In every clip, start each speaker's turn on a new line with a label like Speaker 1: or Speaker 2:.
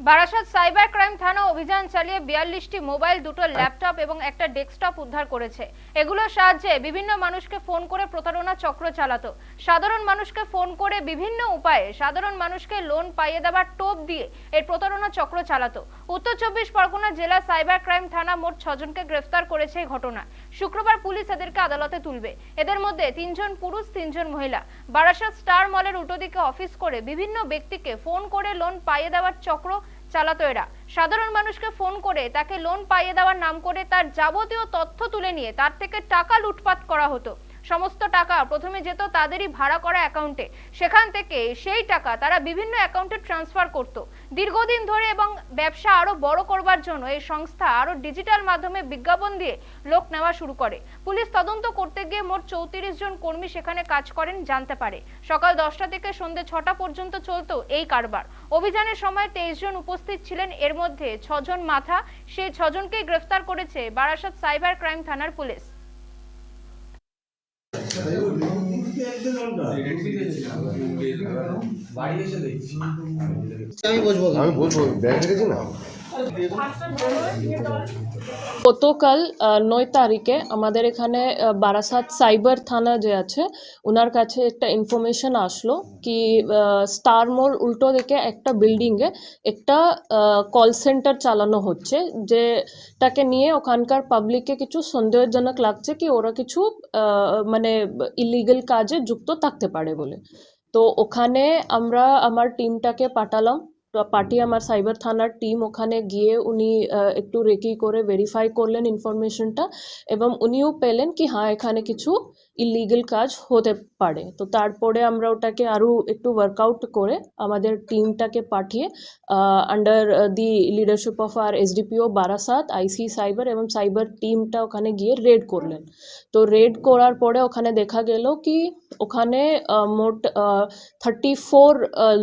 Speaker 1: Barasat cyber crime থানা অভিযান চালিয়ে বিয়াল্লিশটি মোবাইল, দুটো ল্যাপটপ এবং একটা ডেস্কটপ উদ্ধার করেছে। এগুলোর সাহায্যে বিভিন্ন মানুষকে ফোন করে প্রতারণা চক্র চালাতো। সাধারণ মানুষকে ফোন করে বিভিন্ন উপায়ে সাধারণ মানুষকে লোন পাইয়ে দেওয়ার টোপ দিয়ে এর প্রতারণা চক্র চালাতো। উত্তর চব্বিশ পরগনা জেলা সাইবার ক্রাইম থানা মোট ছজনকে গ্রেফতার করেছে এই ঘটনা শুক্রবার পুলিশ এদেরকে আদালতে তুলবে। এদের মধ্যে তিনজন পুরুষ, তিনজন মহিলা। বারাসাত স্টার মলের উল্টো দিকে অফিস করে বিভিন্ন ব্যক্তিকে ফোন করে লোন পাইয়ে দেওয়ার চক্র চালাতো এরা। সাধারণ মানুষকে ফোন করে তাকে লোন পাইয়ে দেওয়ার নাম করে তার যাবতীয় তথ্য তুলে নিয়ে তার থেকে টাকা লুটপাট করা হতো। সমস্ত টাকা প্রথমে যেত তাদেরই ভাড়া করা অ্যাকাউন্টে সেখান থেকে সেই টাকা তারা বিভিন্ন অ্যাকাউন্টে ট্রান্সফার করত। দীর্ঘদিন ধরে এবং ব্যবসা আরও বড় করবার জন্য এই সংস্থা আরও ডিজিটাল মাধ্যমে বিজ্ঞাপন দিয়ে লোক নেওয়া শুরু করে। পুলিশ তদন্ত করতে গিয়ে মোট চৌত্রিশ জন কর্মী সেখানে কাজ করেন, জানতে পারে। সকাল দশটা থেকে সন্ধ্যে ছটা পর্যন্ত চলতো এই কারবার। অভিযানের সময় তেইশ জন উপস্থিত ছিলেন। এর মধ্যে ছজন মাথা সেই ছজনকেই গ্রেফতার করেছে বারাসাত সাইবার ক্রাইম থানার পুলিশ।
Speaker 2: আমি বসবো।
Speaker 3: আমি বলব ব্যাগ রেখেছি না?
Speaker 4: গতকাল নয় তারিখে আমাদের এখানে বারাসাত সাইবার থানা যে আছে ওনার কাছে একটা ইনফরমেশন আসলো কি স্টার মল উল্টো দিকে একটা বিল্ডিংয়ে একটা কল সেন্টার চালানো হচ্ছে যেটাকে নিয়ে ওখানকার পাবলিককে কিছু সন্দেহজনক লাগছে কি ওরা কিছু মানে ইলিগাল কাজে যুক্ত থাকতে পারে বলে। তো ওখানে আমরা, আমার টিমটাকে পাঠালাম আমার সাইবার থানার টিম ওখানে গিয়ে উনি একটু রেকি করে ভেরিফাই করলেন ইনফরমেশনটা এবং উনিও পেলেন কি হ্যাঁ এখানে কিছু ইলিগাল কাজ হতে পারে। তো তারপরে আমরা ওটাকে আরও একটু ওয়ার্কআউট করে আমাদের টিমটাকে পাঠিয়ে under the leadership of R SDPO Barasat IC cyber এবং সাইবার টিমটা ওখানে গিয়ে রেড করলেন। তো রেড করার পরে ওখানে দেখা গেল কি, ওখানে মোট থার্টি ফোর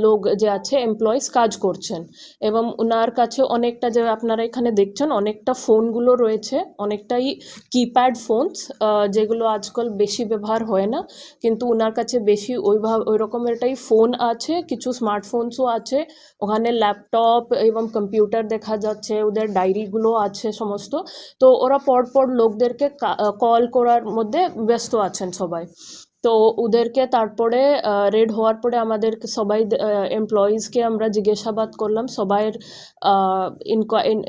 Speaker 4: লোক যে আছে এমপ্লয়িজ কাজ করছেন। এবং ওনার কাছে অনেকটা যে আপনারা এখানে দেখছেন, অনেকটা ফোনগুলো রয়েছে, অনেকটাই কিপ্যাড ফোনস যেগুলো আজকাল বেশি ব্যবহার হয় না। কিন্তু ওনার কাছে বেশি ওইভাবে ওই রকমেরটাই ফোন আছে, কিছু স্মার্টফোনসও আছে, ওখানে ল্যাপটপ এবং কম্পিউটার দেখা যাচ্ছে, ওদের ডায়েরিগুলো আছে সমস্ত। তো ওরা পরপর লোকদেরকে কল করার মধ্যে ব্যস্ত আছেন সবাই। তো ওদেরকে তারপরে রেড হওয়ার পরে আমাদের সবাই এমপ্লয়িজকে আমরা জিজ্ঞাসাবাদ করলাম। সবাইয়ের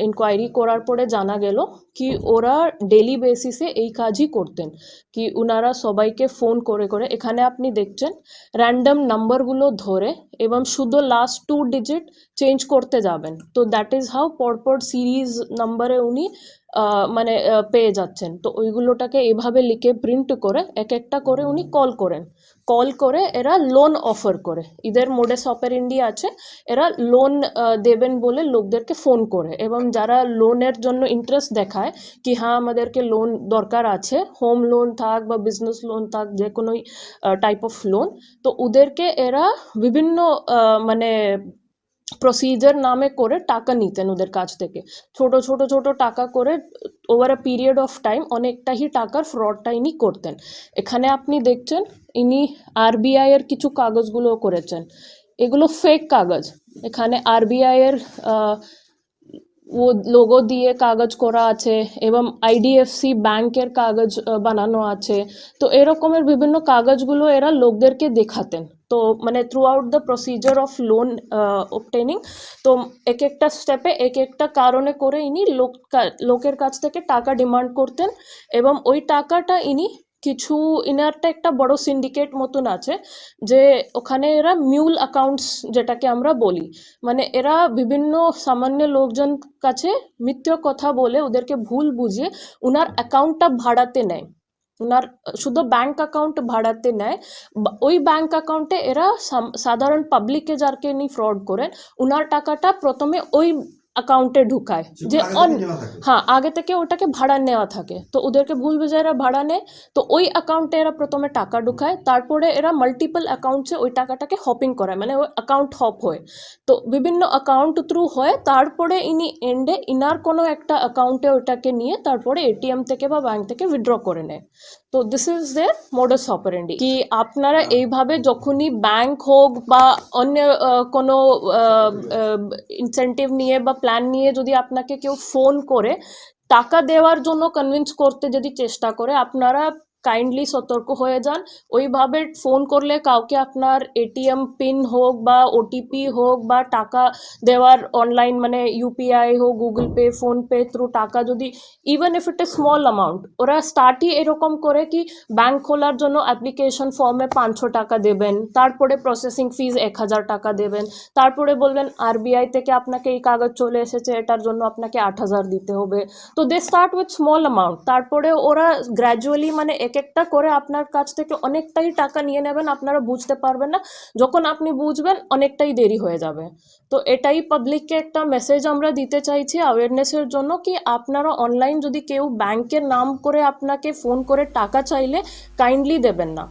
Speaker 4: ইনকোয়ারি করার পরে জানা গেল কি ওরা ডেলি বেসিসে এই কাজই করতেন। কি ওনারা সবাইকে ফোন করে করে, এখানে আপনি দেখছেন র্যান্ডম নাম্বারগুলো ধরে এবং শুধু লাস্ট টু ডিজিট চেঞ্জ করতে যাবেন। তো দ্যাট ইজ হাউ পরপর সিরিজ নাম্বারে উনি মানে পেয়ে যাচ্ছেন। তো ওইগুলোটাকে এভাবে লিখে প্রিন্ট করে এক একটা করে উনি কল করেন। কল করে এরা লোন অফার করে। ঈদের মোডে মোডেস ইন্ডিয়া আছে, এরা লোন দেবেন বলে লোকদেরকে ফোন করে এবং যারা লোনের জন্য ইন্টারেস্ট দেখায় কি হ্যাঁ আমাদেরকে লোন দরকার আছে হোম লোন থাক বা বিজনেস লোন থাক, যে কোনো টাইপ অফ লোন তো ওদেরকে এরা বিভিন্ন মানে প্রসিজার নামে করে টাকা নিতেন ওদের কাছ থেকে। ছোট ছোট ছোট টাকা করে over a period of time অনেকটাই টাকার ফ্রডটা ইনি করতেন। এখানে আপনি দেখছেন, ইনি আরবিআই এর কিছু কাগজগুলো করেছেন। এগুলো ফেক কাগজ। এখানে আরবিআই এর ও লোগো দিয়ে কাগজ করা আছে এবং আইডিএফসি ব্যাংকের কাগজ বানানো আছে। তো এরকমের বিভিন্ন কাগজগুলো এরা লোকদেরকে দেখাতেন। তো মানে throughout the procedure of loan obtaining তো এক একটা স্টেপে এক একটা কারণে করে ইনি লোক, লোকের কাছ থেকে টাকা ডিমান্ড করতেন এবং ওই টাকাটা ইনি কিছু, ইনারটা একটা বড় সিন্ডিকেট মতন আছে যে ওখানে এরা মিউল অ্যাকাউন্টস যেটাকে আমরা বলি। মানে এরা বিভিন্ন সামান্য লোকজন কাছে মিথ্য কথা বলে ওদেরকে ভুল বুঝিয়ে ওনার অ্যাকাউন্টটা ভাড়াতে নেয়। ওনার শুধু ব্যাংক অ্যাকাউন্ট ভাড়াতে নেয় ওই ব্যাংক অ্যাকাউন্টে এরা সাধারণ পাবলিকে যারকে নিয়ে ফ্রড করেন ওনার টাকাটা প্রথমে ওই অ্যাকাউন্টে ঢুকায়। যে অন হ্যাঁ আগে থেকে ওটাকে ভাড়া নেওয়া থাকে। তো ওদেরকে ভুল বুঝে এরা ভাড়া নেয়। তো ওই অ্যাকাউন্টে এরা প্রথমে টাকা ঢুকায়। তারপরে এরা মাল্টিপল অ্যাকাউন্টসে ওই টাকাটাকে হপিং করায়। মানে ওই অ্যাকাউন্ট হপ হয়। তো বিভিন্ন অ্যাকাউন্ট থ্রু হয়। তারপরে ইনি এন্ডে ইনার কোনো একটা অ্যাকাউন্টে ওইটাকে নিয়ে তারপরে এটিএম থেকে বা ব্যাংক থেকে উইথড্র করে নেয়। তো this is their modus operandi কি আপনারা এইভাবে যখনই ব্যাংক হোক বা অন্য কোনো ইনসেন্টিভ নিয়ে বা প্ল্যান নিয়ে যদি আপনাকে কেউ ফোন করে, টাকা দেওয়ার জন্য কনভিন্স করতে যদি চেষ্টা করে, আপনারা কাইন্ডলি সতর্ক হয়ে যান। ওইভাবে ফোন করলে কাউকে আপনার এটিএম পিন হোক বা ওটিপি হোক বা টাকা দেওয়ার অনলাইন মানে ইউপিআই হোক গুগল পে ফোনপে থ্রু টাকা যদি even if it a small amount ওরা স্টার্টই এরকম করে কি ব্যাংক খোলার জন্য অ্যাপ্লিকেশন ফর্মে পাঁচশো টাকা দেবেন, তারপরে প্রসেসিং ফিজ এক হাজার টাকা দেবেন, তারপরে বলবেন আরবিআই থেকে আপনাকে এই কাগজ চলে এসেছে, এটার জন্য আপনাকে আট হাজার দিতে হবে। তো they start with small amount তারপরে ওরা গ্র্যাজুয়ালি মানে এক একটা করে আপনার কাছ থেকে অনেকটাই টাকা নিয়ে নেবেন, আপনারা বুঝতে পারবেন না। যখন আপনি বুঝবেন, অনেকটাই দেরি হয়ে যাবে। তো এটাই পাবলিককে একটা মেসেজ আমরা দিতে চাইছি অ্যাওয়ারনেসের জন্য কি আপনারা অনলাইন যদি কেউ ব্যাংকের নাম করে আপনাকে ফোন করে টাকা চাইলে কাইন্ডলি দেবেন না।